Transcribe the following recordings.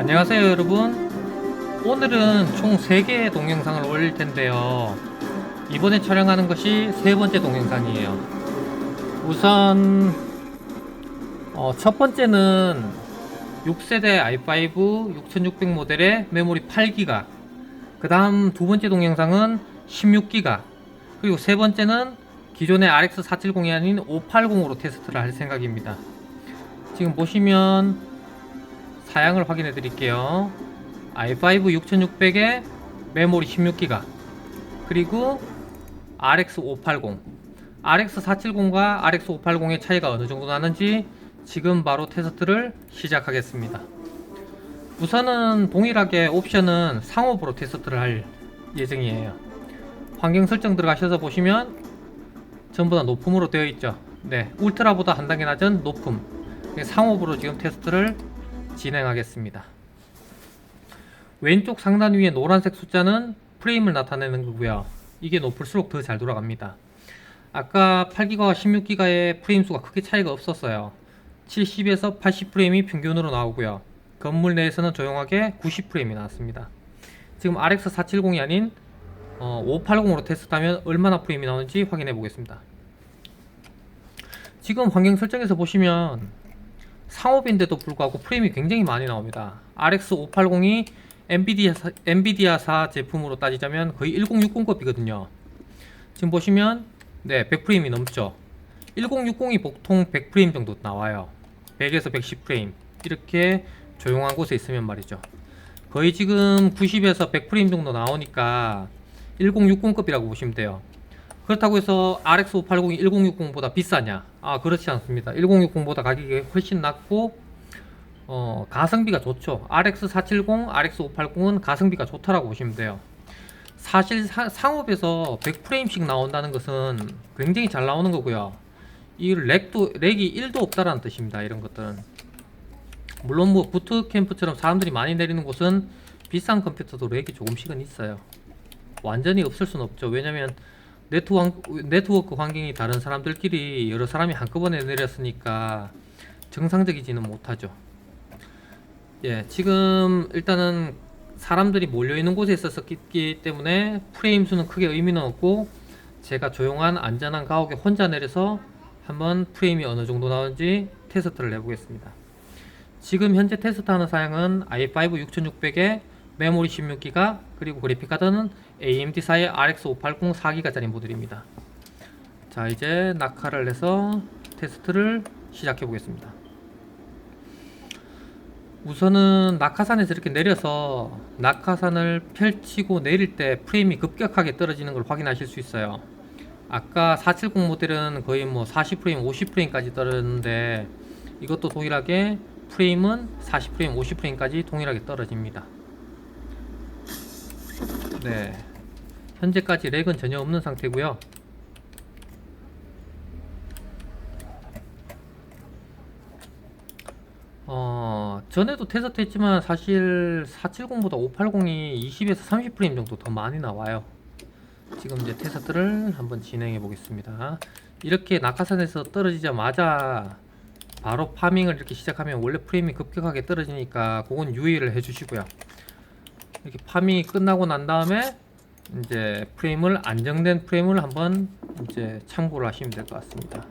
안녕하세요 여러분. 오늘은 총 3개의 동영상을 올릴 텐데요. 이번에 촬영하는 것이 세 번째 동영상이에요. 우선 어, 첫 번째는 6세대 i5 6600 모델의 메모리 8기가. 그 다음 두 번째 동영상은 16기가. 그리고 세 번째는 기존의 RX 470이 아닌 580으로 테스트를 할 생각입니다. 지금 보시면 사양을 확인해 드릴게요. i5 6600에 메모리 16기가 그리고 RX 580 RX 470과 RX 580의 차이가 어느 정도 나는지 지금 바로 테스트를 시작하겠습니다. 우선은 동일하게 옵션은 상업으로 테스트를 할 예정이에요. 환경 설정 들어가셔서 보시면 전부 다 높음으로 되어 있죠. 네, 울트라보다 한 단계 낮은 높음. 상업으로 지금 테스트를 진행하겠습니다. 왼쪽 상단 위에 노란색 숫자는 프레임을 나타내는 거고요. 이게 높을수록 더 잘 돌아갑니다. 아까 8기가와 16기가의 프레임 수가 크게 차이가 없었어요. 70에서 80프레임이 평균으로 나오고요. 건물 내에서는 조용하게 90프레임이 나왔습니다. 지금 RX 470이 아닌 어, 580으로 테스트하면 얼마나 프레임이 나오는지 확인해 보겠습니다. 지금 환경 설정에서 보시면 상업인데도 불구하고 프레임이 굉장히 많이 나옵니다. RX 580이 엔비디아사, 엔비디아사 제품으로 따지자면 거의 1060급이거든요. 지금 보시면 네 100프레임이 넘죠. 1060이 보통 100프레임 정도 나와요. 100에서 110프레임 이렇게 조용한 곳에 있으면 말이죠. 거의 지금 90에서 100프레임 정도 나오니까 1060급이라고 보시면 돼요. 그렇다고 해서 RX 580이 1060보다 비싸냐? 아 그렇지 않습니다. 1060보다 가격이 훨씬 낮고 어, 가성비가 좋죠. RX 470, RX 580은 가성비가 좋다라고 보시면 돼요. 사실 사- 상업에서 100프레임씩 나온다는 것은 굉장히 잘 나오는 거고요. 이 렉도 렉이 1도 없다라는 뜻입니다. 이런 것들은 물론 뭐 부트캠프처럼 사람들이 많이 내리는 곳은 비싼 컴퓨터도 렉이 조금씩은 있어요. 완전히 없을 수는 없죠. 왜냐면 네트워크 환경이 다른 사람들끼리 여러 사람이 한꺼번에 내렸으니까 정상적이지는 못하죠. 예, 지금 일단은 사람들이 몰려 있는 곳에 있었기 때문에 프레임 수는 크게 의미는 없고 제가 조용한 안전한 가옥에 혼자 내려서 한번 프레임이 어느 정도 나오는지 테스트를 해보겠습니다. 지금 현재 테스트하는 사양은 i5 6600에 메모리 16기가 그리고 그래픽카드는 AMD사의 RX 580 4기가짜리 모델입니다. 자 이제 낙하를 해서 테스트를 시작해 보겠습니다. 우선은 낙하산에서 이렇게 내려서 낙하산을 펼치고 내릴 때 프레임이 급격하게 떨어지는 걸 확인하실 수 있어요. 아까 470 모델은 거의 뭐 40프레임, 50프레임까지 떨어졌는데 이것도 동일하게 프레임은 40프레임, 50프레임까지 동일하게 떨어집니다. 네. 현재까지 렉은 전혀 없는 상태고요. 어, 전에도 테스트 했지만 사실 470보다 580이 20에서 30프레임 정도 더 많이 나와요. 지금 이제 테스트를 한번 진행해 보겠습니다. 이렇게 낙하산에서 떨어지자마자 바로 파밍을 이렇게 시작하면 원래 프레임이 급격하게 떨어지니까 그건 유의를 해 주시고요. 이렇게 파밍이 끝나고 난 다음에 이제 프레임을 안정된 프레임을 한번 이제 참고를 하시면 될 것 같습니다.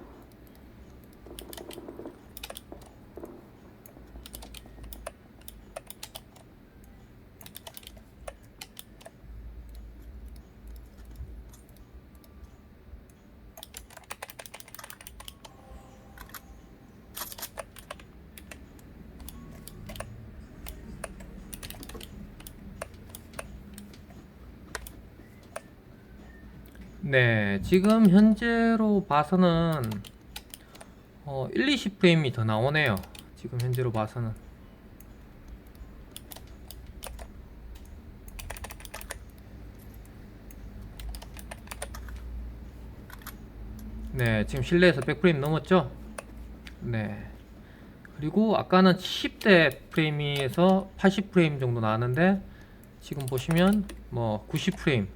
네, 지금 현재로 봐서는 어, 1, 20프레임이 더 나오네요. 지금 현재로 봐서는. 네, 지금 실내에서 100프레임 넘었죠? 네. 그리고 아까는 10대 프레임에서 80프레임 정도 나왔는데 지금 보시면 뭐 90프레임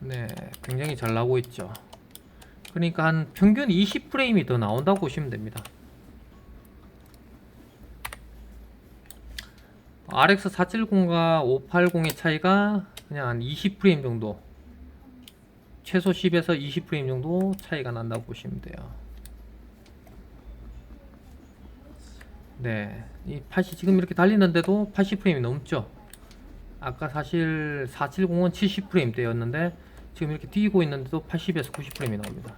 네, 굉장히 잘 나오고 있죠. 그러니까 한 평균 20프레임이 더 나온다고 보시면 됩니다. RX 470과 580의 차이가 그냥 한 20프레임 정도 최소 10에서 20프레임 정도 차이가 난다고 보시면 돼요 네, 이 팟이 지금 이렇게 달리는데도 80프레임이 넘죠 아까 사실 470은 70프레임대였는데 지금 이렇게 뛰고 있는데도 80에서 90프레임이 나옵니다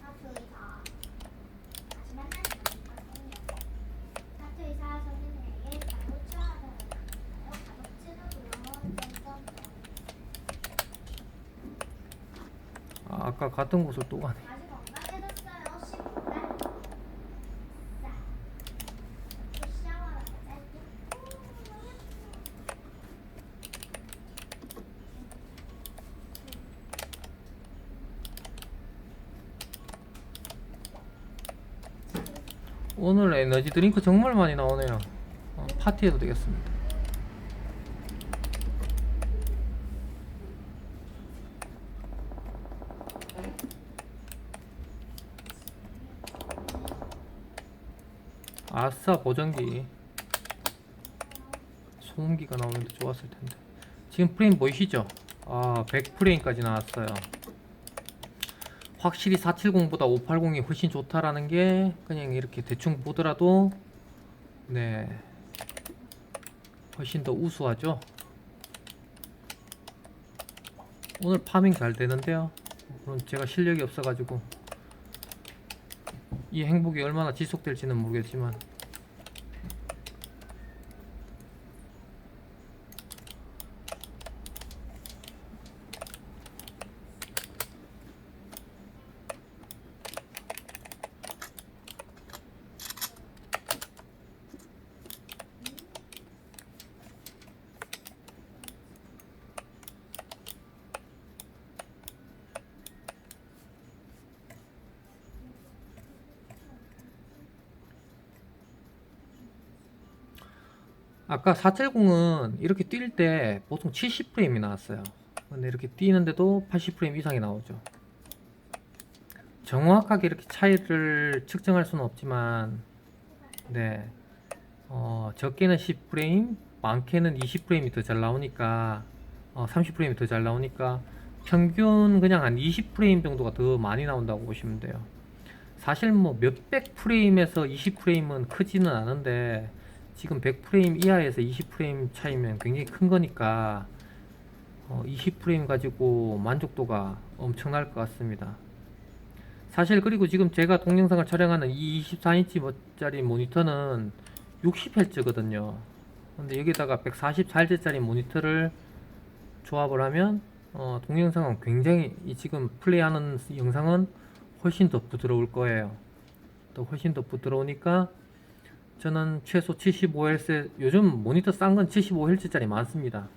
사투 의사 다시 만나는 거니까 사투 의사 선생님에게 잘못 취하는 가족치료로 점점 아, 아까 갔던 곳을 또 가네. 아주 건강해졌어요 15달 자 샤워하러 가자 오늘 에너지 드링크 정말 많이 나오네요. 어, 파티해도 되겠습니다 아싸 보정기. 소음기가 나오는데 좋았을 텐데. 지금 프레임 보이시죠? 아 100프레임까지 나왔어요. 확실히 470보다 580이 훨씬 좋다라는 게 그냥 이렇게 대충 보더라도 네. 훨씬 더 우수하죠? 오늘 파밍 잘 되는데요? 물론 제가 실력이 없어가지고 이 행복이 얼마나 지속될지는 모르겠지만 아까 470은 이렇게 뛸 때 보통 70프레임이 나왔어요. 근데 이렇게 뛰는데도 80프레임 이상이 나오죠. 정확하게 이렇게 차이를 측정할 수는 없지만, 네, 어, 적게는 10프레임, 많게는 20프레임이 더 잘 나오니까, 어, 30프레임이 더 잘 나오니까, 평균 그냥 한 20프레임 정도가 더 많이 나온다고 보시면 돼요. 사실 뭐 몇백 프레임에서 20프레임은 크지는 않은데, 지금 100프레임 이하에서 20프레임 차이면 굉장히 큰 거니까 어, 20프레임 가지고 만족도가 엄청날 것 같습니다. 사실 그리고 지금 제가 동영상을 촬영하는 이 24인치짜리 모니터는 60Hz거든요. 근데 여기다가 144Hz짜리 모니터를 조합을 하면 어, 동영상은 굉장히 이 지금 플레이하는 영상은 훨씬 더 부드러울 거예요. 또 훨씬 더 부드러우니까 저는 최소 75Hz 요즘 모니터 싼 건 75Hz짜리 많습니다.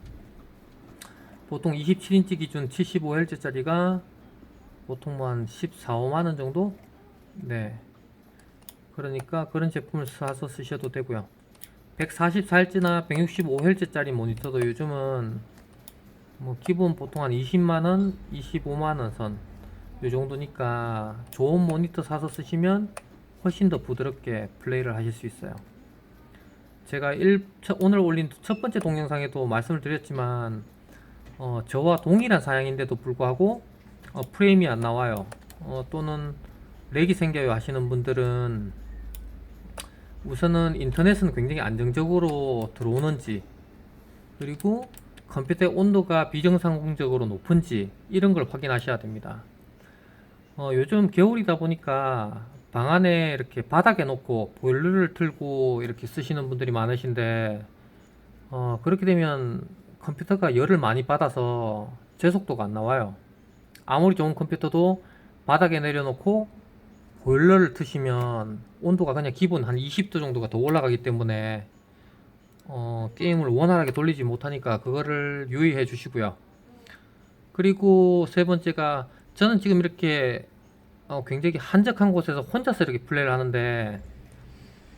보통 27인치 기준 75Hz짜리가 보통 뭐 한 14, 5만원 정도? 네. 그러니까 그런 제품을 사서 쓰셔도 되고요. 144Hz나 165Hz짜리 모니터도 요즘은 뭐 기본 보통 한 20만원, 25만원 선. 요 정도니까 좋은 모니터 사서 쓰시면 훨씬 더 부드럽게 플레이를 하실 수 있어요. 제가 일, 첫- 오늘 올린 첫 번째 동영상에도 말씀을 드렸지만 어, 저와 동일한 사양인데도 불구하고 어, 프레임이 안 나와요. 어, 또는 렉이 생겨요 하시는 분들은 우선은 인터넷은 굉장히 안정적으로 들어오는지 그리고 컴퓨터의 온도가 비정상적으로 높은지 이런 걸 확인하셔야 됩니다. 어, 요즘 겨울이다 보니까 방 안에 이렇게 바닥에 놓고 보일러를 틀고 이렇게 쓰시는 분들이 많으신데 어, 그렇게 되면 컴퓨터가 열을 많이 받아서 제속도가 안 나와요. 아무리 좋은 컴퓨터도 바닥에 내려놓고 보일러를 트시면 온도가 그냥 기본 한 20도 정도가 더 올라가기 때문에 어, 게임을 원활하게 돌리지 못하니까 그거를 유의해 주시고요. 그리고 세 번째가 저는 지금 이렇게 어, 굉장히 한적한 곳에서 혼자서 이렇게 플레이를 하는데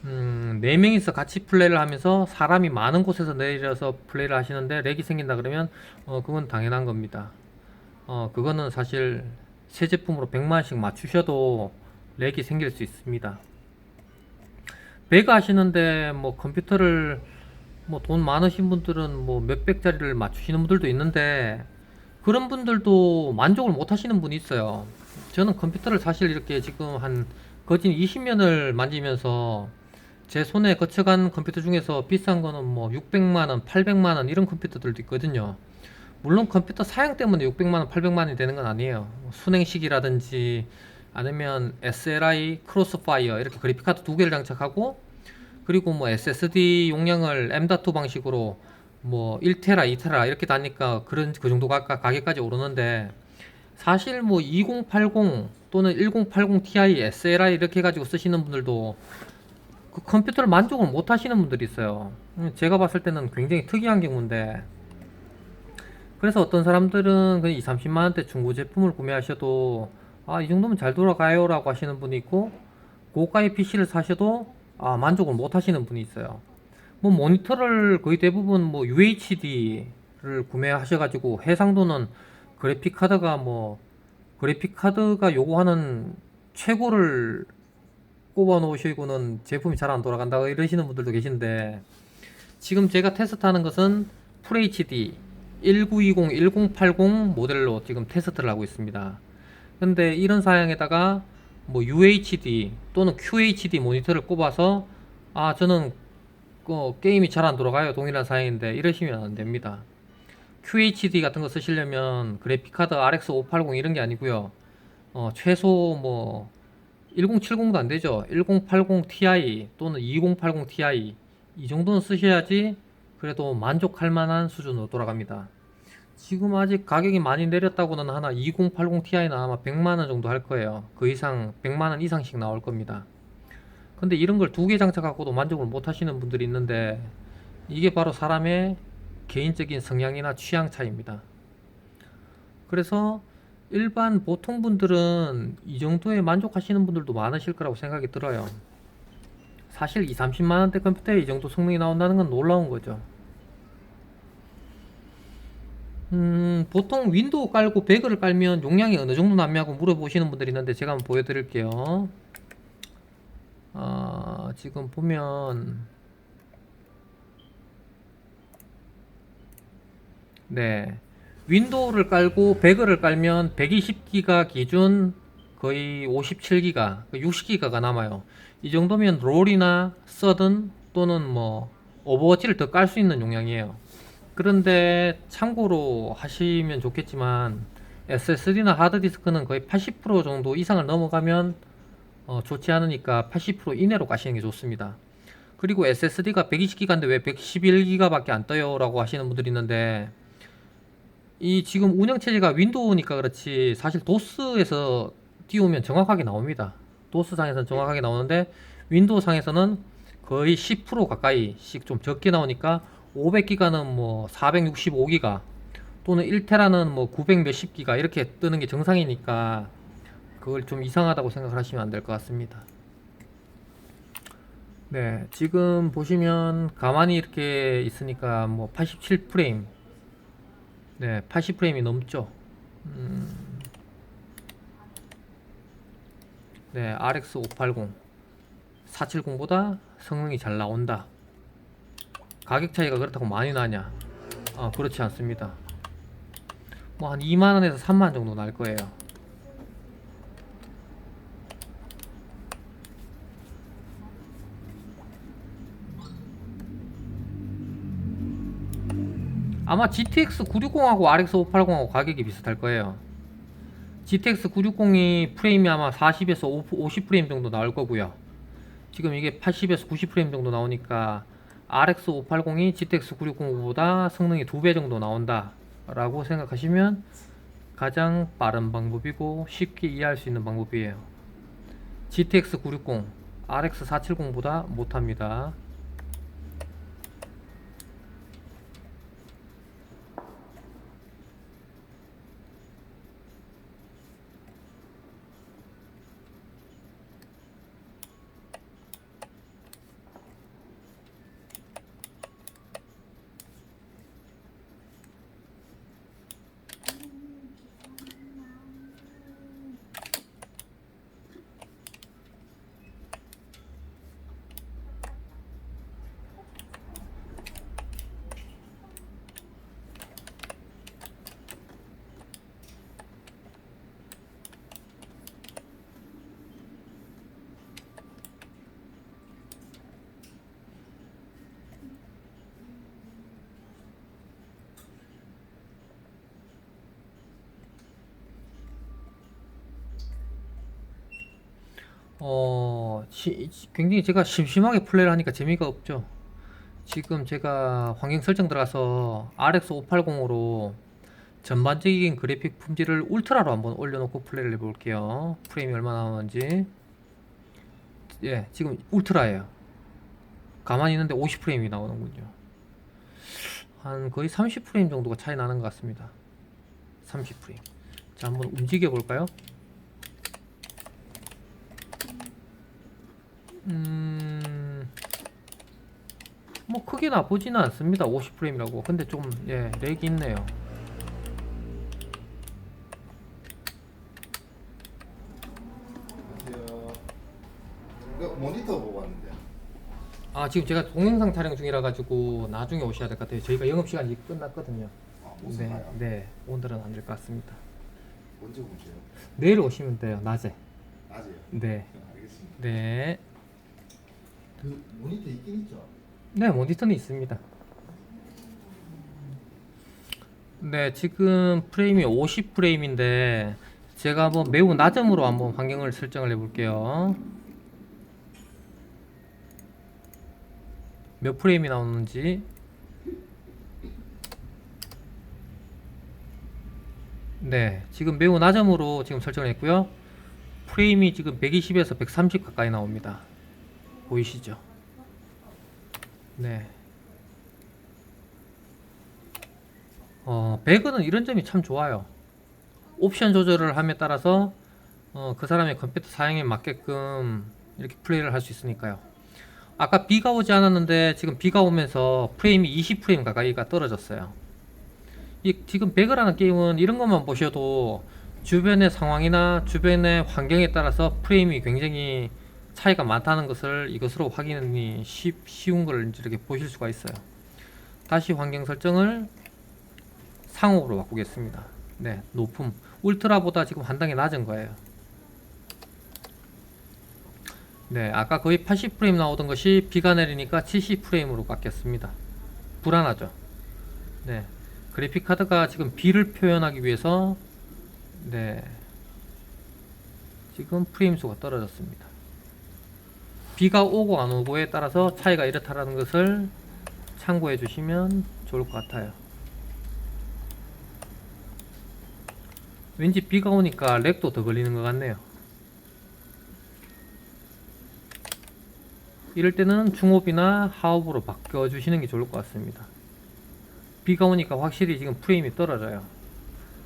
음, 네 명이서 같이 플레이를 하면서 사람이 많은 곳에서 내려서 플레이를 하시는데 렉이 생긴다 그러면 어, 그건 당연한 겁니다. 어, 그거는 사실 새 제품으로 100만원씩 맞추셔도 렉이 생길 수 있습니다. 배그 하시는데 뭐 컴퓨터를 뭐 돈 많으신 분들은 뭐 몇백짜리를 맞추시는 분들도 있는데 그런 분들도 만족을 못 하시는 분이 있어요. 저는 컴퓨터를 사실 이렇게 지금 한 거진 20년을 만지면서 제 손에 거쳐간 컴퓨터 중에서 비싼 거는 뭐 600만원, 800만원 이런 컴퓨터들도 있거든요. 물론 컴퓨터 사양 때문에 600만원, 800만원이 되는 건 아니에요. 뭐 순행식이라든지 아니면 SLI, 크로스파이어 이렇게 그래픽카드 두 개를 장착하고 그리고 뭐 SSD 용량을 M.2 방식으로 뭐 1테라, 2테라 이렇게 다니까 그런 그 정도 가, 가- 가격까지 오르는데 사실 뭐 2080 또는 1080 Ti, SLI 이렇게 해가지고 쓰시는 분들도 그 컴퓨터를 만족을 못 하시는 분들이 있어요. 음, 제가 봤을 때는 굉장히 특이한 경우인데 그래서 어떤 사람들은 그냥 2, 30만 원대 중고 제품을 구매하셔도 아, 이 정도면 잘 돌아가요라고 하시는 분이 있고 고가의 PC를 사셔도 아, 만족을 못 하시는 분이 있어요. 뭐 모니터를 거의 대부분 뭐 UHD를 구매하셔 가지고 해상도는 그래픽 카드가 뭐 그래픽 카드가 요구하는 최고를 꼽아 놓으시고는 제품이 잘 안 돌아간다 이러시는 분들도 계신데 지금 제가 테스트하는 것은 FHD 1920, 1080 모델로 지금 테스트를 하고 있습니다. 근데 이런 사양에다가 뭐 UHD 또는 QHD 모니터를 꼽아서 아 저는 그 게임이 잘 안 돌아가요 동일한 사양인데 이러시면 안 됩니다. QHD 같은 거 쓰시려면 그래픽카드 RX 580 이런 게 아니고요. 어, 최소 뭐 1070도 안 되죠. 1080 Ti 또는 2080 Ti 이 정도는 쓰셔야지 그래도 만족할 만한 수준으로 돌아갑니다. 지금 아직 가격이 많이 내렸다고는 하나 2080 Ti는 아마 100만 원 정도 할 거예요. 그 이상 100만 원 이상씩 나올 겁니다. 근데 이런 걸 두 개 장착하고도 만족을 못 하시는 분들이 있는데 이게 바로 사람의 개인적인 성향이나 취향 차이입니다. 그래서 일반 보통 분들은 이 정도에 만족하시는 분들도 많으실 거라고 생각이 들어요. 사실 2, 30만 원대 컴퓨터에 이 정도 성능이 나온다는 건 놀라운 거죠. 음, 보통 윈도우 깔고 배그를 깔면 용량이 어느 정도 남냐고 물어보시는 분들이 있는데 제가 한번 보여드릴게요. 아, 지금 보면 네. 윈도우를 깔고 배그를 깔면 120기가 기준 거의 57기가, 60기가가 남아요. 이 정도면 롤이나 서든 또는 뭐 오버워치를 더 깔 수 있는 용량이에요. 그런데 참고로 하시면 좋겠지만 SSD나 하드디스크는 거의 80% 정도 이상을 넘어가면 어, 좋지 않으니까 80% 이내로 가시는 게 좋습니다. 그리고 SSD가 120기가인데 왜 111기가밖에 안 떠요? 라고 하시는 분들이 있는데 이 지금 운영 체제가 윈도우니까 그렇지 사실 도스에서 띄우면 정확하게 나옵니다. 도스 상에서는 정확하게 나오는데 윈도우 상에서는 거의 10% 가까이씩 좀 적게 나오니까 500기가는 뭐 465기가 또는 1테라는 뭐 900 몇십 기가 이렇게 뜨는 게 정상이니까 그걸 좀 이상하다고 생각을 하시면 안 될 것 같습니다. 네, 지금 보시면 가만히 이렇게 있으니까 뭐 87프레임 네, 80프레임이 넘죠. 음, 네, RX 580 470보다 성능이 잘 나온다. 가격 차이가 그렇다고 많이 나냐? 아, 그렇지 않습니다. 뭐 한 2만 원에서 3만 원 정도 날 거예요. 아마 GTX 960하고 RX 580하고 가격이 비슷할 거예요. GTX 960이 프레임이 아마 40에서 50 프레임 정도 나올 거고요. 지금 이게 80에서 90 프레임 정도 나오니까 RX 580이 GTX 960보다 성능이 두배 정도 나온다 라고 생각하시면 가장 빠른 방법이고 쉽게 이해할 수 있는 방법이에요. GTX 960, RX 470보다 못합니다. 어, 시- 굉장히 제가 심심하게 플레이를 하니까 재미가 없죠. 지금 제가 환경 설정 들어가서 RX 580으로 전반적인 그래픽 품질을 울트라로 한번 올려놓고 플레이를 해볼게요. 프레임이 얼마나 나오는지. 예, 지금 울트라예요. 가만히 있는데 50프레임이 나오는군요. 한 거의 30프레임 정도가 차이 나는 것 같습니다. 30프레임. 자, 한번 움직여 볼까요? 음, 뭐 크게 나쁘지는 않습니다. 50프레임이라고. 근데 좀, 예, 렉이 있네요. 안녕하세요. 이거 모니터 보고 왔는데. 아, 지금 제가 동영상 촬영 중이라 가지고 나중에 오셔야 될 것 같아요. 저희가 영업 시간이 끝났거든요. 아, 네? 네, 오늘은 안 될 것 같습니다. 언제 오세요? 내일 오시면 돼요. 낮에. 낮에요. 네, 알겠습니다. 네, 그 모니터 있긴 있죠. 네, 모니터는 있습니다. 네, 지금 프레임이 50프레임인데 제가 한번 매우 낮음으로 한번 환경을 설정을 해 볼게요. 몇 프레임이 나오는지. 네, 지금 매우 낮음으로 지금 설정을 했고요. 프레임이 지금 120에서 130 가까이 나옵니다. 보이시죠? 네. 어, 배그는 이런 점이 참 좋아요. 옵션 조절을 함에 따라서 어, 그 사람의 컴퓨터 사양에 맞게끔 이렇게 플레이를 할 수 있으니까요. 아까 비가 오지 않았는데 지금 비가 오면서 프레임이 20프레임 가까이가 떨어졌어요. 이 지금 배그라는 게임은 이런 것만 보셔도 주변의 상황이나 주변의 환경에 따라서 프레임이 굉장히 차이가 많다는 것을 이것으로 확인이 쉽, 쉬운 걸 이렇게 보실 수가 있어요. 다시 환경 설정을 상업으로 바꾸겠습니다. 네, 높음. 울트라보다 지금 한 단계 낮은 거예요. 네, 아까 거의 80프레임 나오던 것이 비가 내리니까 70프레임으로 바뀌었습니다. 불안하죠? 네. 그래픽 카드가 지금 비를 표현하기 위해서 네. 지금 프레임 수가 떨어졌습니다. 비가 오고 안 오고에 따라서 차이가 이렇다라는 것을 참고해 주시면 좋을 것 같아요. 왠지 비가 오니까 렉도 더 걸리는 것 같네요. 이럴 때는 중업이나 하업으로 바꿔 주시는 게 좋을 것 같습니다. 비가 오니까 확실히 지금 프레임이 떨어져요.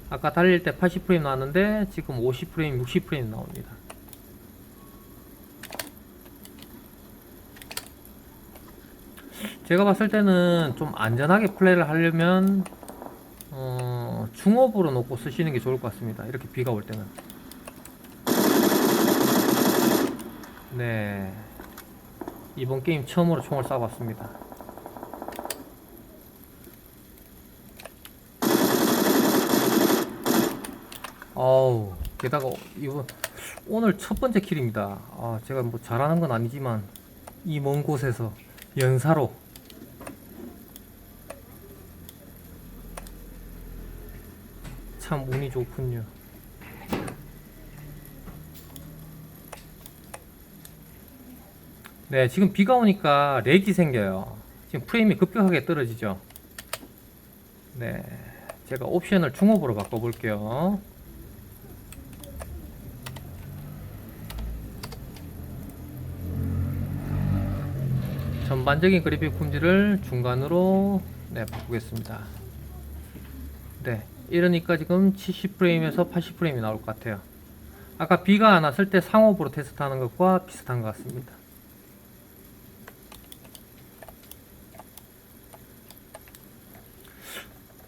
아까 달릴 때 80프레임 나왔는데 지금 50프레임, 60프레임 나옵니다. 제가 봤을 때는 좀 안전하게 플레이를 하려면 어, 중업으로 놓고 쓰시는 게 좋을 것 같습니다. 이렇게 비가 올 때는. 네. 이번 게임 처음으로 총을 쏴봤습니다. 어우, 게다가 이번 오늘 첫 번째 킬입니다. 아, 제가 뭐 잘하는 건 아니지만 이 먼 곳에서 연사로 참 운이 좋군요. 네, 지금 비가 오니까 렉이 생겨요. 지금 프레임이 급격하게 떨어지죠. 네, 제가 옵션을 중업으로 바꿔볼게요. 전반적인 그래픽 품질을 중간으로 네, 바꾸겠습니다. 네, 이러니까 지금 70프레임에서 80프레임이 나올 것 같아요. 아까 비가 안 왔을 때 상업으로 테스트하는 것과 비슷한 것 같습니다.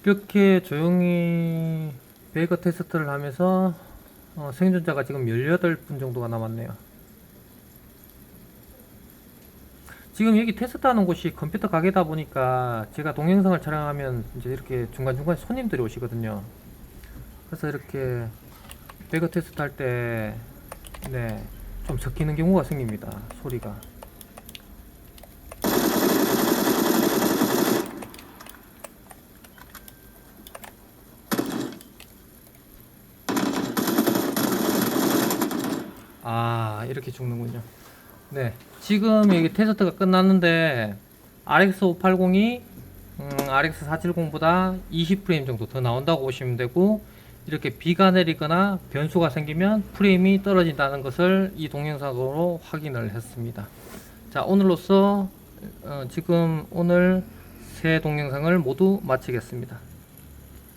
이렇게 조용히 베이거 테스트를 하면서 어, 생존자가 지금 18분 정도가 남았네요. 지금 여기 테스트하는 곳이 컴퓨터 가게다 보니까 제가 동영상을 촬영하면 이제 이렇게 중간중간 손님들이 오시거든요. 그래서 이렇게 배그 테스트 할 때, 네, 좀 섞이는 경우가 생깁니다. 소리가. 아, 이렇게 죽는군요. 네, 지금 여기 테스트가 끝났는데 RX580이 음, RX470보다 20프레임 정도 더 나온다고 보시면 되고 이렇게 비가 내리거나 변수가 생기면 프레임이 떨어진다는 것을 이 동영상으로 확인을 했습니다. 자, 오늘로써 어, 지금 오늘 세 동영상을 모두 마치겠습니다.